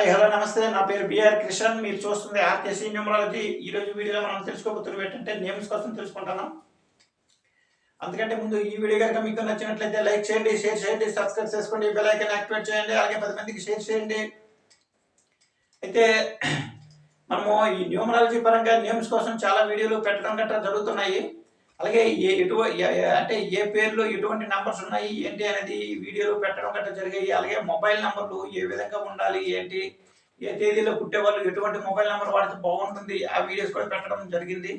Hi hello నమస్తే. నా పేరు బిఆర్ కిషన్. మీరు చూస్తుంది ఆర్కేసీ న్యూమరాలజీ. ఈ రోజు వీడియోలో మనం తెలుసుకోబోతున్న ఏంటంటే నేమ్స్ కోసం తెలుసుకుంటున్నాం అందుకంటే ముందు ఈ వీడియో కనుక మీకు నచ్చినట్లయితే లైక్ చేయండి షేర్ చేయండి సబ్స్క్రైబ్ చేసుకోండి బెల్ ఐకాన్ యాక్టివేట్ చేయండి అలాగే పది మందికి షేర్ చేయండి. అయితే మనము ఈ న్యూమరాలజీ పరంగా నేమ్స్ కోసం చాలా వీడియోలు పెట్టడం గట్రా జరుగుతున్నాయి. అలాగే ఏ ఎటువంటి అంటే ఏ పేర్లు ఎటువంటి నెంబర్స్ ఉన్నాయి ఏంటి అనేది వీడియోలో వీడియోలు పెట్టడం గట్రా జరిగాయి. అలాగే మొబైల్ నెంబర్లు ఏ విధంగా ఉండాలి ఏంటి ఏ తేదీలో పుట్టేవాళ్ళు ఎటువంటి మొబైల్ నెంబర్ వాడితే బాగుంటుంది ఆ వీడియోస్ కూడా పెట్టడం జరిగింది.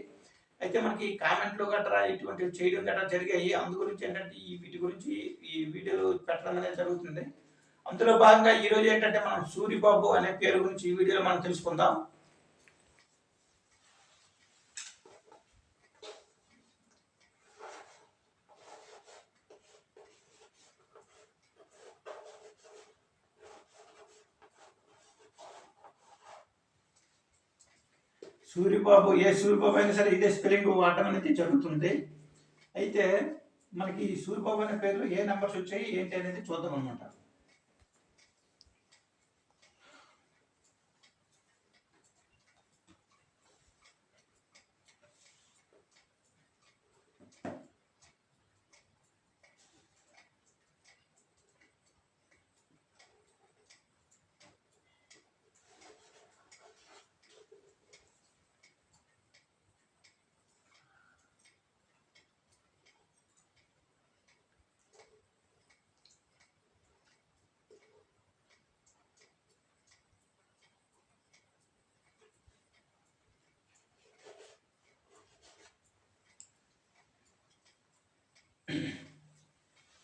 అయితే మనకి కామెంట్లు గట్రా ఇటువంటివి చేయడం గట్రా జరిగాయి. అందు గురించి ఏంటంటే ఈ వీటి గురించి ఈ వీడియోలు పెట్టడం అనేది జరుగుతుంది. అందులో భాగంగా ఈరోజు ఏంటంటే మనం సూరిబాబు అనే పేరు గురించి ఈ వీడియోలో మనం తెలుసుకుందాం. సూర్యబాబు ఏ సూర్యబాబు అయినా సరే ఇదే స్పెల్లింగ్ వాడటం అనేది జరుగుతుంది. అయితే మనకి ఈ సూర్యబాబు అనే పేరులో ఏ నెంబర్స్ వచ్చాయి ఏంటి అనేది చూద్దాం అనమాట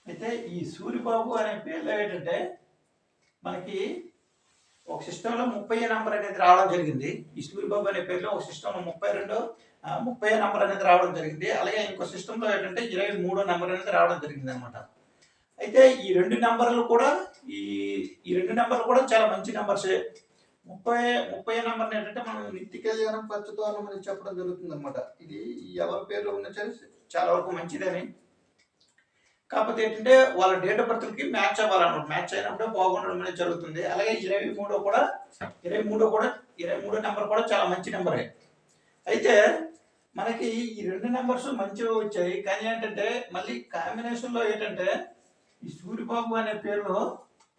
అయితే ఈ సూర్యబాబు అనే పేర్లు ఏంటంటే మనకి ఒక సిస్టంలో ముప్పై నంబర్ అనేది రావడం జరిగింది. ఈ సూర్యబాబు అనే పేరులో ఒక సిస్టంలో ముప్పై రెండు ముప్పై నంబర్ అనేది రావడం జరిగింది. అలాగే ఇంకో సిస్టంలో ఏంటంటే ఇరవై మూడో నంబర్ అనేది రావడం జరిగింది అనమాట అయితే ఈ రెండు నెంబర్లు కూడా ఈ ఈ రెండు నెంబర్లు కూడా చాలా మంచి నెంబర్సే. ముప్పై ముప్పై నెంబర్ని ఏంటంటే మనం నిత్య కళ్యాణం పచ్చతోరణం అనేది చెప్పడం జరుగుతుంది అనమాట ఇది ఎవరి పేర్లో ఉన్న సరే చాలా వరకు మంచిదని. కాకపోతే ఏంటంటే వాళ్ళ డేట్ ఆఫ్ బర్త్కి మ్యాచ్ అవ్వాలన్నమాట. మ్యాచ్ అయినప్పుడే బాగుండడం అనేది జరుగుతుంది. అలాగే ఇరవై మూడో కూడా ఇరవై మూడో కూడా ఇరవై మూడో నెంబర్ కూడా చాలా మంచి నెంబరే అయితే మనకి ఈ రెండు నెంబర్స్ మంచిగా వచ్చాయి. కానీ ఏంటంటే మళ్ళీ కాంబినేషన్లో ఏంటంటే ఈ సూర్యబాబు అనే పేరులో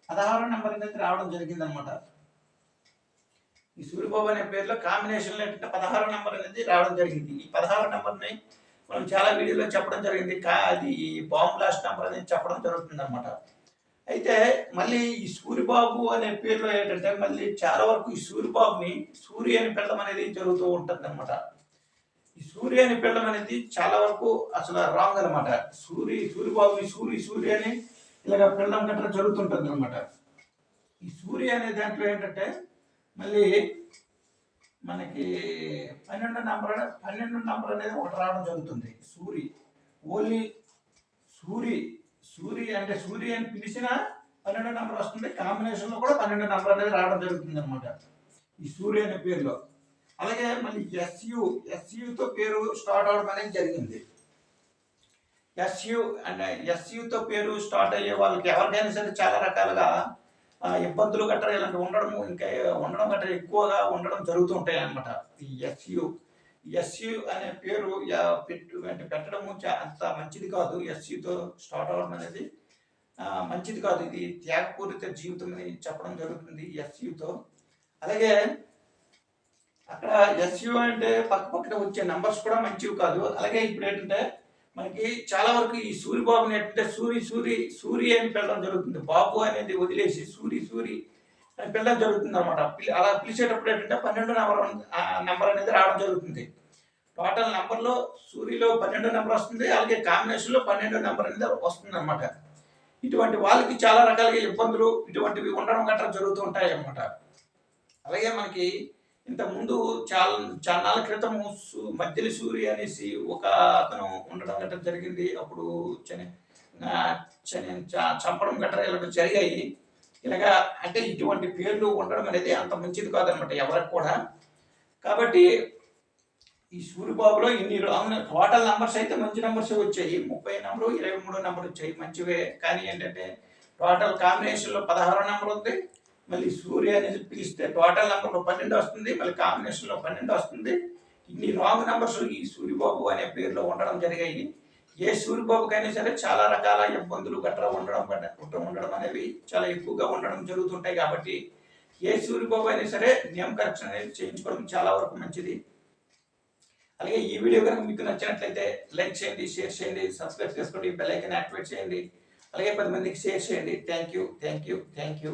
పదహారో నెంబర్ అనేది రావడం జరిగింది అనమాట ఈ సూర్యబాబు అనే పేరులో కాంబినేషన్లో ఏంటంటే పదహారో నెంబర్ అనేది రావడం జరిగింది. ఈ పదహారో నెంబర్ని మనం చాలా వీడియోలో చెప్పడం జరిగింది. కా అది బాంబు బ్లాస్ట్ నెంబర్ అనేది చెప్పడం జరుగుతుంది అనమాట అయితే మళ్ళీ ఈ సూర్యబాబు అనే పేరులో ఏంటంటే మళ్ళీ చాలా వరకు ఈ సూర్యబాబుని సూర్య అని పిల్లడం అనేది జరుగుతూ ఉంటుంది అనమాట ఈ సూర్య అని పిల్లడం అనేది చాలా వరకు అసలు రాంగ్ అనమాట సూర్య సూర్యబాబుని సూర్య సూర్య అని ఇలాగ పిల్లడం గట్రా జరుగుతుంటుంది అనమాట ఈ సూర్య అనే దాంట్లో ఏంటంటే మళ్ళీ మనకి పన్నెండు నంబర్ పన్నెండు నంబర్ అనేది ఒకటి రావడం జరుగుతుంది. సూరి. ఓన్లీ సూరి. సూరి అంటే సూరి అని పిలిచినా పన్నెండు నంబర్ వస్తుంది. కాంబినేషన్లో కూడా పన్నెండు నంబర్ అనేది రావడం జరుగుతుంది అనమాట ఈ సూర్య అనే పేరులో. అలాగే మళ్ళీ ఎస్యు. ఎస్యుతో పేరు స్టార్ట్ అవడం అనేది జరిగింది. ఎస్యు అంటే ఎస్యుతో పేరు స్టార్ట్ అయ్యే వాళ్ళకి ఎవరికైనా సరే చాలా రకాలుగా ఇబ్బందులు గట్రా ఇలాంటివి ఉండడం ఇంకా ఉండడం గట్రా ఎక్కువగా ఉండడం జరుగుతూ ఉంటాయి అనమాట ఈ ఎస్యు ఎస్యు అనే పేరు పెట్టు అంటే అంత మంచిది కాదు. ఎస్యుతో స్టార్ట్ అవ్వడం అనేది మంచిది కాదు. ఇది త్యాగపూరిత జీవితం అని చెప్పడం జరుగుతుంది ఎస్యుతో అలాగే అక్కడ ఎస్యు అంటే పక్క పక్కన వచ్చే నెంబర్స్ కూడా మంచివి కాదు. అలాగే ఇప్పుడు ఏంటంటే మనకి చాలా వరకు ఈ సూర్యబాబుని ఏంటంటే సూరి సూరి సూరి అని పిలవడం జరుగుతుంది. బాబు అనేది వదిలేసి సూరి సూరి అని పిలవడం జరుగుతుంది అనమాట అలా పిలిచేటప్పుడు ఏంటంటే పన్నెండు నెంబర్ నెంబర్ అనేది రావడం జరుగుతుంది. టోటల్ నెంబర్లో సూరిలో పన్నెండు నెంబర్ వస్తుంది అలాగే కాంబినేషన్లో పన్నెండు నెంబర్ అనేది వస్తుంది అనమాట ఇటువంటి వాళ్ళకి చాలా రకాలుగా ఇబ్బందులు ఇటువంటివి ఉండడం గట్రా జరుగుతూ ఉంటాయి అన్నమాట. అలాగే మనకి ఇంతకుముందు చాలా చాలా నాళ్ళ క్రితం సు- మధ్యలి సూర్య అనేసి ఒక అతను ఉండడం గట్రా జరిగింది. అప్పుడు చని చని చంపడం గట్రా ఇలా జరిగాయి. ఇలాగా అంటే ఇటువంటి పేర్లు ఉండడం అనేది అంత మంచిది కాదనమాట ఎవరికి కూడా. కాబట్టి ఈ సూర్యబాబులో ఇన్ని టోటల్ నంబర్స్ అయితే మంచి నంబర్స్ వచ్చాయి. ముప్పై నెంబరు ఇరవై మూడు నెంబర్ వచ్చాయి. మంచివే. కానీ ఏంటంటే టోటల్ కాంబినేషన్లో పదహారో నెంబర్ ఉంది. మళ్ళీ సూర్య అనేది పిలిస్తే టోటల్ నెంబర్లో పన్నెండు వస్తుంది మళ్ళీ కాంబినేషన్లో పన్నెండు వస్తుంది. ఇన్ని రాంగ్ నెంబర్స్ ఈ సూర్యబాబు అనే పేరులో ఉండడం జరిగాయి. ఏ సూర్యబాబుకైనా సరే చాలా రకాల ఇబ్బందులు గట్రా ఉండడం గట్రా ఉండడం అనేవి చాలా ఎక్కువగా ఉండడం జరుగుతుంటాయి కాబట్టి ఏ సూర్యబాబు అయినా సరే నియమ కరెక్షన్ అనేది చేయించుకోవడం చాలా వరకు మంచిది. అలాగే ఈ వీడియో కనుక మీకు నచ్చినట్లయితే లైక్ చేయండి షేర్ చేయండి సబ్స్క్రైబ్ చేసుకోండి బెల్ ఐకన్ యాక్టివేట్ చేయండి. అలాగే పది మందికి షేర్ చేయండి. Thank you thank you thank you.